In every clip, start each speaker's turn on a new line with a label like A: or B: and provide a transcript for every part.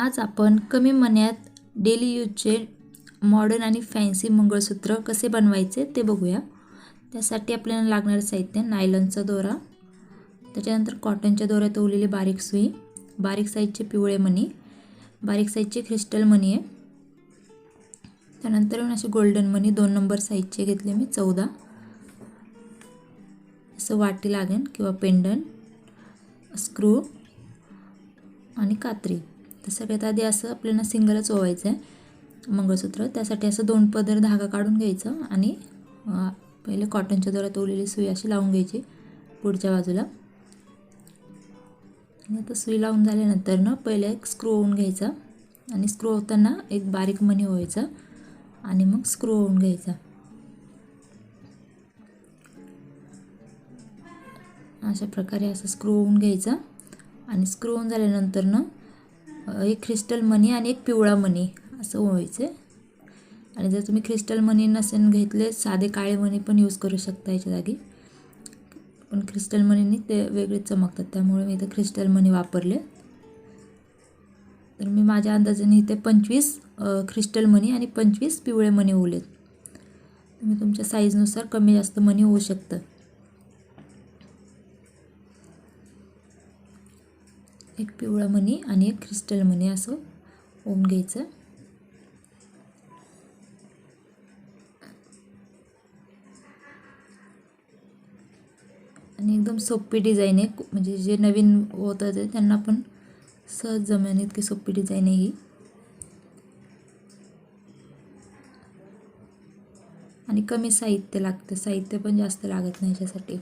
A: आज आपण कमी मन्यात डेली यूजचे मॉडर्न आणि फॅन्सी मंगळसूत्र कसे बनवायचे ते बघूया. त्यासाठी आपल्याला लागणारं साहित्य नायलनचा दोरा त्याच्यानंतर कॉटनच्या दोऱ्यात ओवलेली बारीक सुई बारीक साईजचे पिवळे मणी बारीक साईजचे क्रिस्टल मणी आहे. त्यानंतर असे गोल्डन मनी दोन नंबर साईजचे घेतले मी चौदा. असं वाटी लागेल किंवा पेंडन स्क्रू आणि कात्री. तर सगळ्यात आधी असं आपल्याला सिंगलच ओवायचं आहे मंगळसूत्र. त्यासाठी असं दोन पदर धागा काढून घ्यायचं आणि पहिले कॉटनच्या दोऱ्यात ओलेली सुई अशी लावून घ्यायची पुढच्या बाजूला. आणि आता सुई लावून झाल्यानंतर ना पहिले एक स्क्रू ओवून घ्यायचा आणि स्क्रू होताना एक बारीक मणी ओवायचा आणि मग स्क्रू ओवून घ्यायचा. अशा प्रकारे असं स्क्रू होऊन घ्यायचा आणि स्क्रू होऊन झाल्यानंतर ना एक क्रिस्टल मनी आणि एक पिवळा मनी असं व्हायचं आणि जर तुम्ही क्रिस्टल मनी नसेल घेतले साधे काळे मनी पण यूज करू शकता याच्या जागी. पण क्रिस्टल मनीने ते वेगळे चमकतात त्यामुळे मी इथं क्रिस्टल मनी वापरले. तर मी माझ्या अंदाजाने इथे पंचवीस क्रिस्टल मनी आणि पंचवीस पिवळे मनी ओवलेत. तुम्ही तुमच्या साईजनुसार कमी जास्त मनी होऊ शकतं. एक पिवळा मणी आणि एक क्रिस्टल मणी असं ओम घ्यायचं. आणि एकदम सोपी डिझाईन आहे. म्हणजे जे नवीन होतं ते त्यांना पण सहज जमेल इतकी सोपी डिझाईन आहे ही. आणि कमी साहित्य लागतं. साहित्य पण जास्त लागत नाही याच्यासाठी.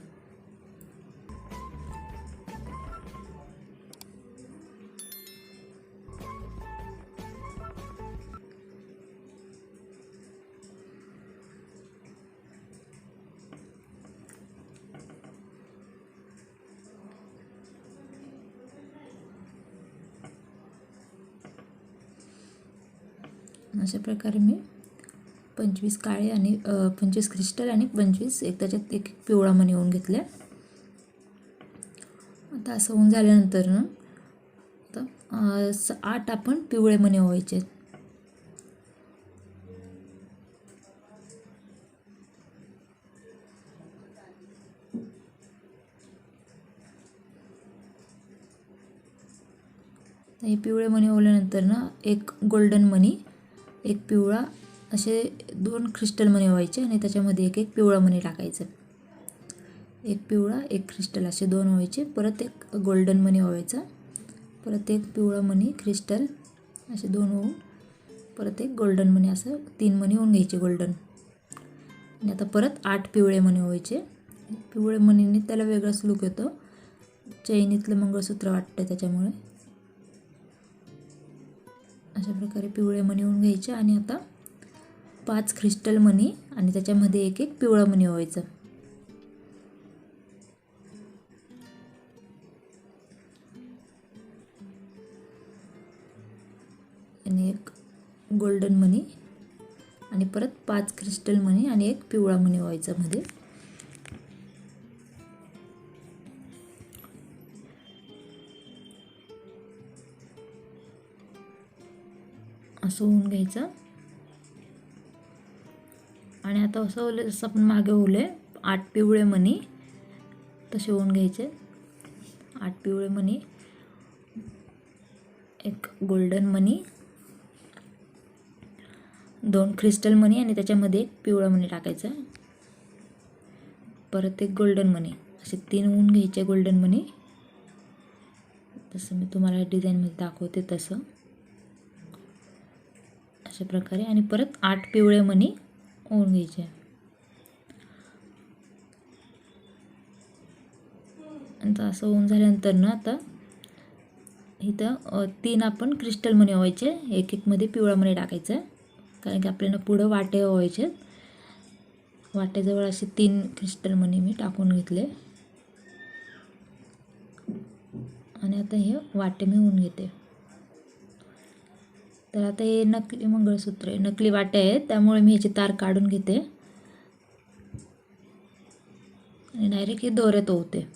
A: अशा प्रकारे मी पंचवीस काळे आणि पंचवीस क्रिस्टल आणि पंचवीस एक त्याच्यात एक एक पिवळा मणी होऊन घेतल्या. आता असं होऊन झाल्यानंतर ना आता स आठ आपण पिवळे मणी व्हायचे हे पिवळे मणी ओवल्यानंतर ना एक गोल्डन मणी एक पिवळा असे दोन क्रिस्टल मणी व्हायचे आणि त्याच्यामध्ये एक एक पिवळा मणी टाकायचं. एक पिवळा एक क्रिस्टल असे दोन व्हायचे. परत एक गोल्डन मणी व्हायचा. परत एक पिवळा मणी क्रिस्टल असे दोन होऊन परत एक गोल्डन मणी असं तीन मणी होऊन घ्यायचे गोल्डन आणि आता परत आठ पिवळे मणी व्हायचे. पिवळे मणीने त्याला वेगळाच लुक येतो. चैनीतलं मंगळसूत्र वाटतं त्याच्यामुळे. अशा प्रकारे पिवळे मणी होऊन घ्यायचे आणि आता पाच क्रिस्टल मणी आणि त्याच्यामध्ये एक एक पिवळा मणी व्हायचं. आणि एक गोल्डन मणी आणि परत पाच क्रिस्टल मणी आणि एक पिवळा मणी व्हायचा मध्ये. असं होऊन घ्यायचं. आणि आता असं ओले जसं आपण मागे ओले आठ पिवळे मणी तसे होऊन घ्यायचे. आठ पिवळे मणी एक गोल्डन मणी दोन क्रिस्टल मणी आणि त्याच्यामध्ये एक पिवळा मनी टाकायचा. परत एक गोल्डन मणी असे तीन होऊन घ्यायचे गोल्डन मनी तसं मी तुम्हाला डिझाईनमध्ये दाखवते तसं. अशा प्रकारे. आणि परत आठ पिवळे मणी होऊन घ्यायचे. आणि असं होऊन झाल्यानंतर ना आता इथं तीन आपण क्रिस्टल मणी व्हायचे एक एकमध्ये पिवळा मणी टाकायचं. कारण की आपल्याला पुढं वाटे व्हायचे वाटेजवळ असे तीन क्रिस्टल मणी मी टाकून घेतले. आणि आता हे वाटे मी होऊन घेते. तर आता हे नकली मंगळसूत्र आहे. नकली वाटे आहेत. त्यामुळे मी ह्याची तार काढून घेते. आणि डायरेक्ट हे दोऱ्यात ओवते.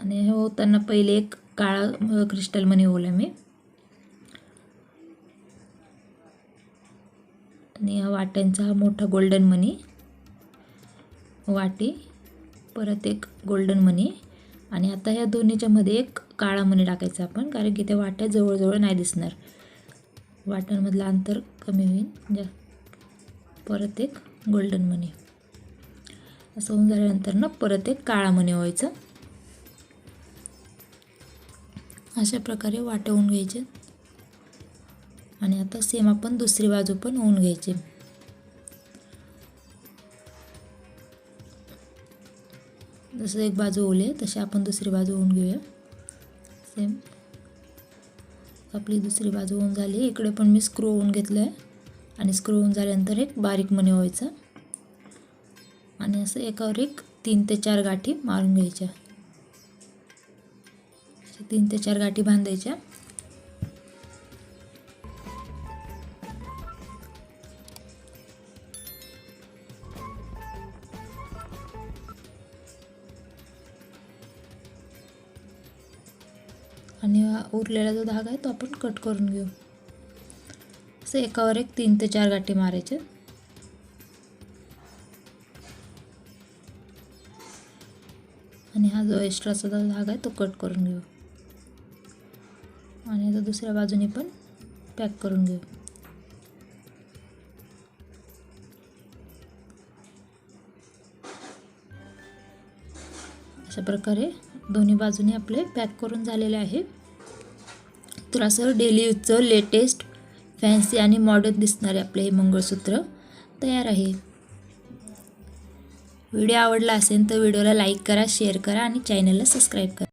A: आणि हे होताना पहिले एक काळा क्रिस्टल मनी ओवला मी. आणि या वाट्यांचा हा मोठा गोल्डन मनी वाटी. परत एक गोल्डन मनी आणि आता ह्या दोन्हीच्यामध्ये एक काळा मनी टाकायचा आपण कारण की त्या वाट्या जवळजवळ नाही दिसणार. वाट्यांमधलं अंतर कमी होईल. जा. परत एक गोल्डन मनी असं होऊन झाल्यानंतर ना परत एक काळा मनी व्हायचं. अशा प्रकारे वाट्या होऊन घ्यायचे. आणि आता सेम आपण दुसरी बाजू पण होऊन घ्यायची. जसं एक बाजू ओले तशी आपण दुसरी बाजू होऊन घेऊया. सेम आपली दुसरी बाजू होऊन झाली इकडे पण मी स्क्रू होऊन घेतलं आहे आणि स्क्रू होऊन झाल्यानंतर एक बारीक मणी व्हायचा. आणि असं एकावर एक तीन ते चार गाठी मारून घ्यायच्या. तीन ते चार गाठी बांधायच्या. आणि उरलेला जो धागा आहे तो आपण कट करून घेऊ. असं एकावर एक तीन ते चार गाठी मारायचे. आणि हा जो एक्स्ट्राचा जो धागा आहे तो कट करून घेऊ. आणि आता दुसऱ्या बाजूने पण पॅक करून घेऊ. अशा प्रकारे दोन्ही बाजूने आपले पॅक करून झालेले आहे. तर असं डेली यूजचं लेटेस्ट फॅन्सी आणि मॉडर्न दिसणारे आपले हे मंगळसूत्र तयार आहे. व्हिडिओ आवडला असेल तर व्हिडिओला लाईक करा शेअर करा आणि चॅनलला सबस्क्राईब करा.